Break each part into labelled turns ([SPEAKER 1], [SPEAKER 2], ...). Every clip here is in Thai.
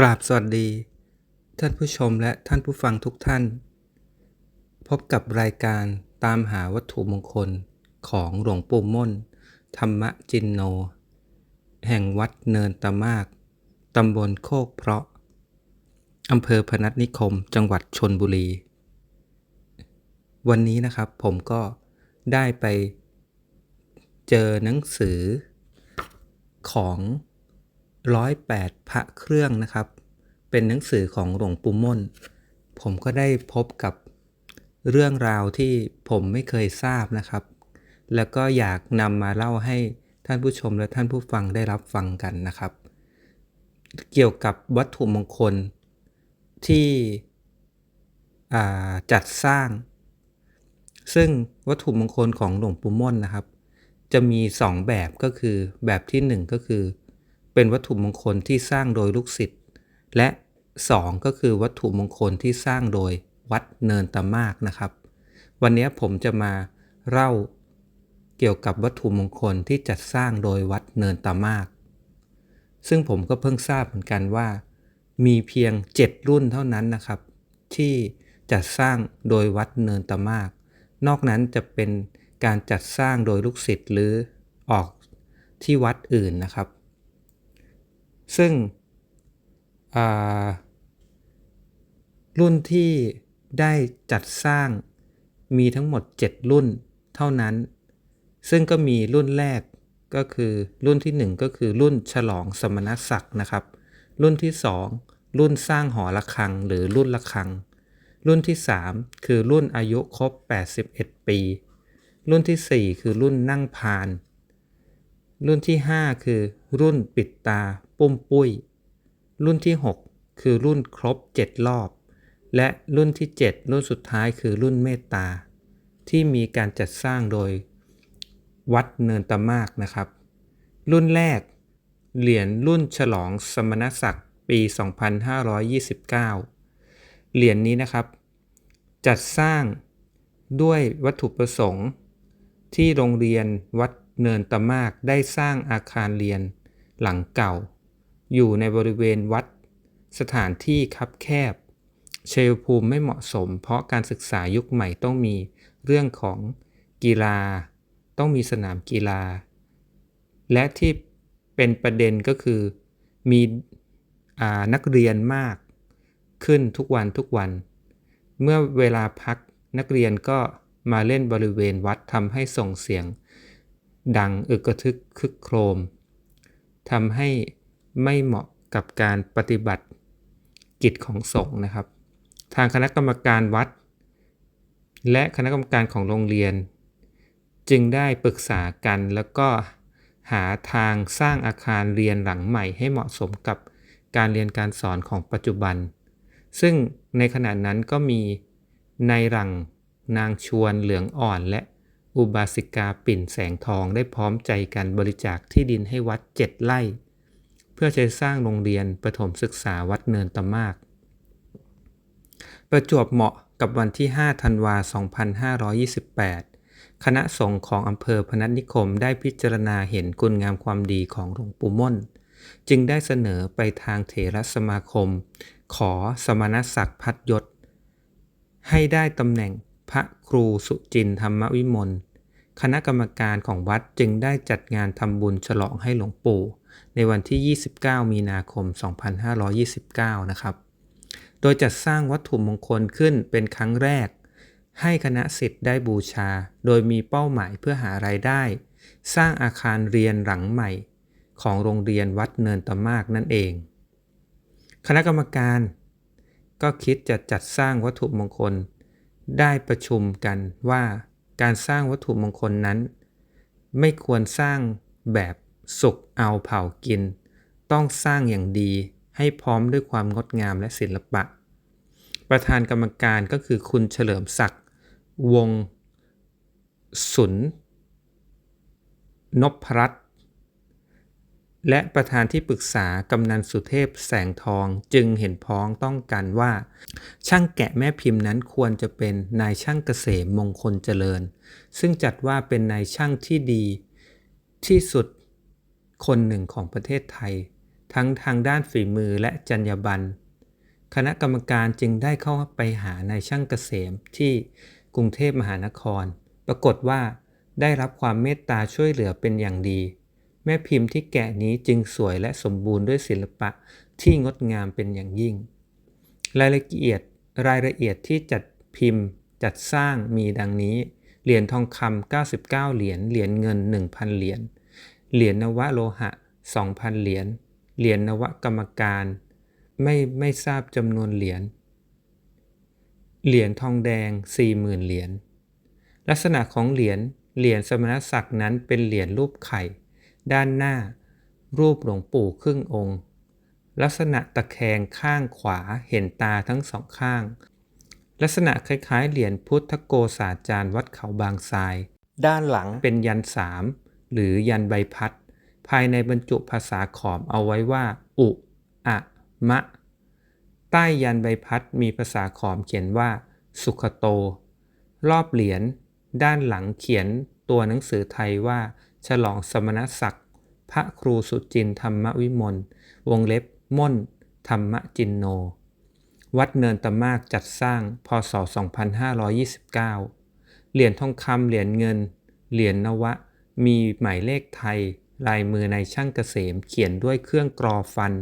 [SPEAKER 1] กราบสวัสดี ท่านผู้ชมและท่านผู้ฟังทุกท่าน พบกับรายการตามหาวัตถุมงคลของหลวงปู่ม่น ธรรมจินโน แห่งวัดเนินตะมาก ตำบลโคกเพราะ อำเภอพนัสนิคม จังหวัดชนบุรี วันนี้นะครับผมก็ได้ไปเจอหนังสือของ ร้อยแปดพระเครื่องนะครับ เป็นหนังสือของหลวงปู่ม่น ผมก็ได้พบกับเรื่องราวที่ผมไม่เคยทราบนะครับ แล้วก็อยากนำมาเล่าให้ท่านผู้ชมและท่านผู้ฟังได้รับฟังกันนะครับ เกี่ยวกับวัตถุมงคลที่จัดสร้าง ซึ่งวัตถุมงคลของหลวงปู่ม่นนะครับ จะมี 2 แบบก็คือแบบที่ 1 ก็คือ เป็นวัตถุมงคลที่สร้างโดยลูกศิษย์และ 2 ก็คือวัตถุมงคลที่สร้างโดยวัดเนินตะมากนะครับ วันนี้ผมจะมาเล่าเกี่ยวกับวัตถุมงคลที่จัดสร้างโดยวัดเนินตะมาก ซึ่งผมก็เพิ่งทราบเหมือนกันว่า มีเพียง 7 รุ่นเท่านั้นนะครับ ที่จัดสร้างโดยวัดเนินตะมาก นอกนั้นจะเป็นการจัดสร้างโดยลูกศิษย์หรือออกที่วัดอื่นนะครับ ซึ่งรุ่นที่ได้จัดสร้างมีทั้งหมด 7 รุ่นเท่านั้น ซึ่งก็มีรุ่นแรกก็คือรุ่นที่ 1 ก็คือรุ่นฉลองสมณศักดิ์นะครับ รุ่นที่ 2 รุ่นสร้างหอระฆังหรือรุ่นระฆัง รุ่นที่ 3 คือรุ่นอายุครบ 81 ปี รุ่นที่ 4 คือรุ่นนั่งพาน รุ่นที่ 5 คือรุ่นปิดตา ปุ้มปุ้ย รุ่นที่ 6 คือรุ่นครบ 7 รอบ และรุ่นที่ 7 รุ่นสุดท้ายคือรุ่นเมตตา ที่มีการจัดสร้างโดยวัดเนินตะมากนะครับ รุ่นแรก เหรียญรุ่นฉลองสมณศักดิ์ปี 2529 เหรียญนี้นะครับ จัดสร้างด้วยวัตถุประสงค์ ที่โรงเรียนวัดเนินตะมากได้สร้างอาคารเรียนหลังเก่า อยู่ในบริเวณวัด สถานที่คับแคบเชลภูมิไม่เหมาะสม เพราะการศึกษายุคใหม่ต้องมีเรื่องของกีฬา ต้องมีสนามกีฬา และที่เป็นประเด็นก็คือมีอนักเรียนมากขึ้นทุกวันทุกวัน เมื่อเวลาพักนักเรียนก็มาเล่นบริเวณวัดทำให้ส่งเสียง ดังอึกกระทึกคึกโครมทำให้ ไม่เหมาะกับการปฏิบัติกิจของสงฆ์นะครับ ทางคณะกรรมการวัด และคณะกรรมการของโรงเรียน จึงได้ปรึกษากันแล้วก็หาทางสร้างอาคารเรียนหลังใหม่ให้เหมาะสมกับการเรียนการสอนของปัจจุบัน ซึ่งในขณะนั้นก็มีในายหลังนางชวนเหลืองอ่อนและอุบาสิกาปิ่นแสงทองได้พร้อมใจกันบริจาคที่ดินให้วัดเจ็ดไร่ เพื่อใช้สร้างโรงเรียนประถมศึกษาวัดเนินตะมาก ประจวบเหมาะกับวันที่ 5 ธันวา 2528 คณะสงฆ์ของอำเภอพนัสนิคมได้พิจารณาเห็นคุณงามความดีของหลวงปู่ม่น จึงได้เสนอไปทางเถรสมาคม ขอสมณศักดิ์พัดยศ ให้ได้ตำแหน่งพระครูสุจินธรรมวิมล คณะกรรมการของวัดจึงได้จัดงานทำบุญฉลองให้หลวงปู่ ในวันที่ 29 มีนาคม 2529 นะครับ โดยจัดสร้างวัตถุมงคลขึ้นเป็นครั้งแรก ให้คณะสิทธิ์ได้บูชา โดยมีเป้าหมายเพื่อหารายได้ สร้างอาคารเรียนหลังใหม่ ของโรงเรียนวัดเนินตะมากนั่นเอง คณะกรรมการก็คิดจะจัดสร้างวัตถุมงคล ได้ประชุมกันว่า การสร้างวัตถุมงคลนั้น ไม่ควรสร้างแบบสุกเอาเผากิน ต้องสร้างอย่างดีให้พร้อมด้วยความงดงามและศิลปะ ประธานกรรมการก็คือคุณเฉลิมศักดิ์วงศ์สุนนพรัตน์ และประธานที่ปรึกษากำนันสุเทพแสงทองจึงเห็นพ้องต้องกันว่า ช่างแกะแม่พิมพ์นั้นควรจะเป็นนายช่างเกษมมงคลเจริญ ซึ่งจัดว่าเป็นนายช่างที่ดี ที่สุดคนหนึ่งของประเทศไทย ทั้งทางด้านฝีมือและจรรยาบรรณคณะกรรมการจึงได้เข้าไปหานายช่างเกษมที่กรุงเทพมหานคร ปรากฏว่าได้รับความเมตตาช่วยเหลือเป็นอย่างดี แม่พิมพ์ที่แกะนี้จึงสวยและสมบูรณ์ด้วยศิลปะที่งดงามเป็นอย่างยิ่ง รายละเอียดรายละเอียดที่จัดพิมพ์จัดสร้างมีดังนี้ เหรียญทองคำ99 เหรียญ เหรียญเงิน 1,000 เหรียญ เหรียญนวโลหะ 2,000 เหรียญ เหรียญนวกรรมการ ไม่ไม่ทราบจำนวนเหรียญ เหรียญทองแดง 40,000 เหรียญ ลักษณะของเหรียญ เหรียญสมณศักดิ์นั้นเป็นเหรียญรูปไข่ ด้านหน้า รูปหลวงปู่ครึ่งองค์ ลักษณะตะแคงข้างขวาเห็นตาทั้งสองข้าง ลักษณะคล้ายๆ เหรียญพุทธโกษาจารย์วัดเขาบางทราย ด้านหลังเป็นยันสามหรือยันใบพัด ภายในบรรจุภาษาขอมเอาไว้ว่า อุอะมะ ใต้ยันใบพัดมีภาษาขอมเขียนว่า สุขโต รอบเหรียญด้านหลังเขียนตัวหนังสือไทยว่า ฉลองสมณศักดิ์ พระครูสุจินธรรมวิมล วงเล็บม่น ธรรมจินโน วัดเนินตะมากจัดสร้าง พศ 2529 เหรียญทองคำเหรียญเงิน เหรียญนวะ มีหมายเลขไทย ลายมือในช่างเกษมเขียนด้วยเครื่องกรอฟัน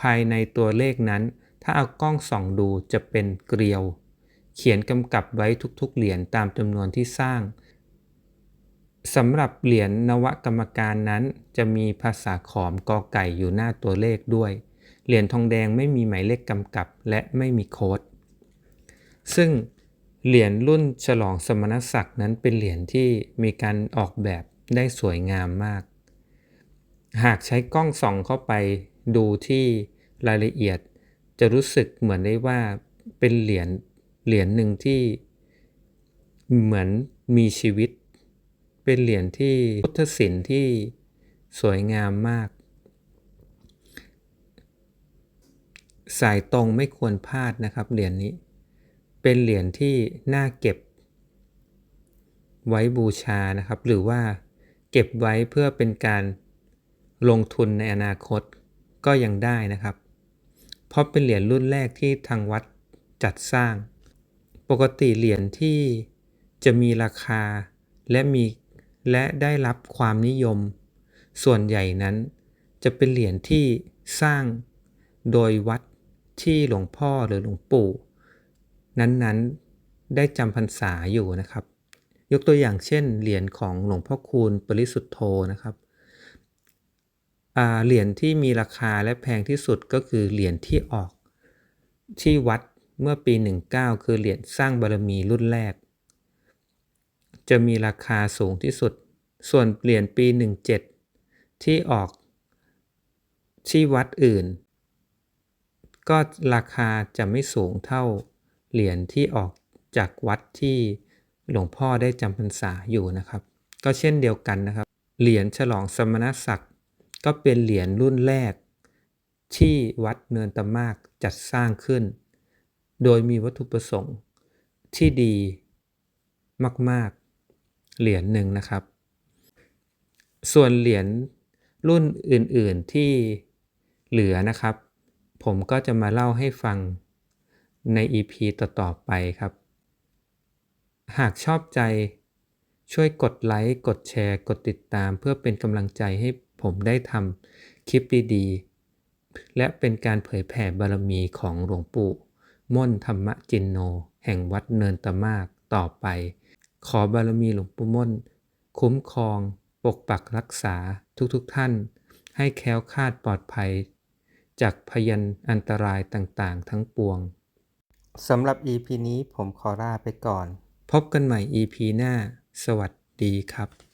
[SPEAKER 1] ภายในตัวเลขนั้น ถ้าเอากล้องส่องดูจะเป็นเกลียว เขียนกำกับไว้ทุกๆ เหรียญตามจำนวนที่สร้าง สำหรับเหรียญนวกรรมการนั้น จะมีภาษาขอมกอไก่อยู่หน้าตัวเลขด้วย เหรียญทองแดงไม่มีหมายเลขกำกับและไม่มีโค้ด ซึ่งเหรียญรุ่นฉลองสมณศักดิ์นั้นเป็นเหรียญที่มีการออกแบบได้สวยงามมาก หากใช้กล้องส่องเข้าไปดูที่รายละเอียด จะรู้สึกเหมือนได้ว่าเป็นเหรียญเหรียญหนึ่งที่เหมือนมีชีวิต เป็นเหรียญที่พุทธศิลป์ที่สวยงามมาก สายตรงไม่ควรพลาดนะครับเหรียญนี้ เป็นเหรียญที่น่าเก็บ ไว้บูชานะครับ หรือว่าเก็บไว้เพื่อเป็นการลงทุนในอนาคตก็ยังได้นะครับ เพราะเป็นเหรียญรุ่นแรกที่ทางวัดจัดสร้าง ปกติเหรียญที่จะมีราคาและมี และได้รับความนิยม ส่วนใหญ่นั้น จะเป็นเหรียญที่สร้างโดยวัดที่หลวงพ่อหรือหลวงปู่ นั้นๆได้จำพรรษาอยู่นะครับ ยกตัวอย่างเช่น เหรียญของหลวงพ่อคูณปริสุทธโธนะครับเหรียญที่มีราคาและแพงที่สุดก็คือเหรียญที่ออกที่วัดเมื่อปี 19 คือเหรียญสร้างบารมีรุ่นแรก จะมีราคาสูงที่สุด ส่วนเหรียญปี 17 ที่ออกที่วัดอื่น ก็ราคาจะไม่สูงเท่าเหรียญที่ออกจากวัดที่หลวงพ่อได้จำพรรษาอยู่นะครับ ก็เช่นเดียวกันนะครับ เหรียญฉลองสมณศักดิ์ก็เป็นเหรียญรุ่นแรก ที่วัดเนินตะมากจัดสร้างขึ้น โดยมีวัตถุประสงค์ที่ดีมากๆ เหรียญหนึ่งนะครับ ส่วนเหรียญรุ่นอื่นๆที่เหลือนะครับ ผมก็จะมาเล่าให้ฟังใน EP ต่อๆไปครับ หากชอบใจช่วยกดไลค์ กดแชร์ กดติดตาม เพื่อเป็นกำลังใจให้ผมได้ทำคลิปดีๆ และเป็นการเผยแผ่บารมีของหลวงปู่ม่นธรรมจินโน แห่งวัดเนินตะมากต่อไป ขอบารมีหลวงปู่ม่นคุ้มครอง ปกปักรักษาทุกๆทท่าน ให้แค้วคาดปลอดภัย จากพยันอันตรายต่างๆ ทั้งปวงสำหรับ EP นี้ผมขอลาไปก่อน พบกันใหม่ EP หน้า สวัสดีครับ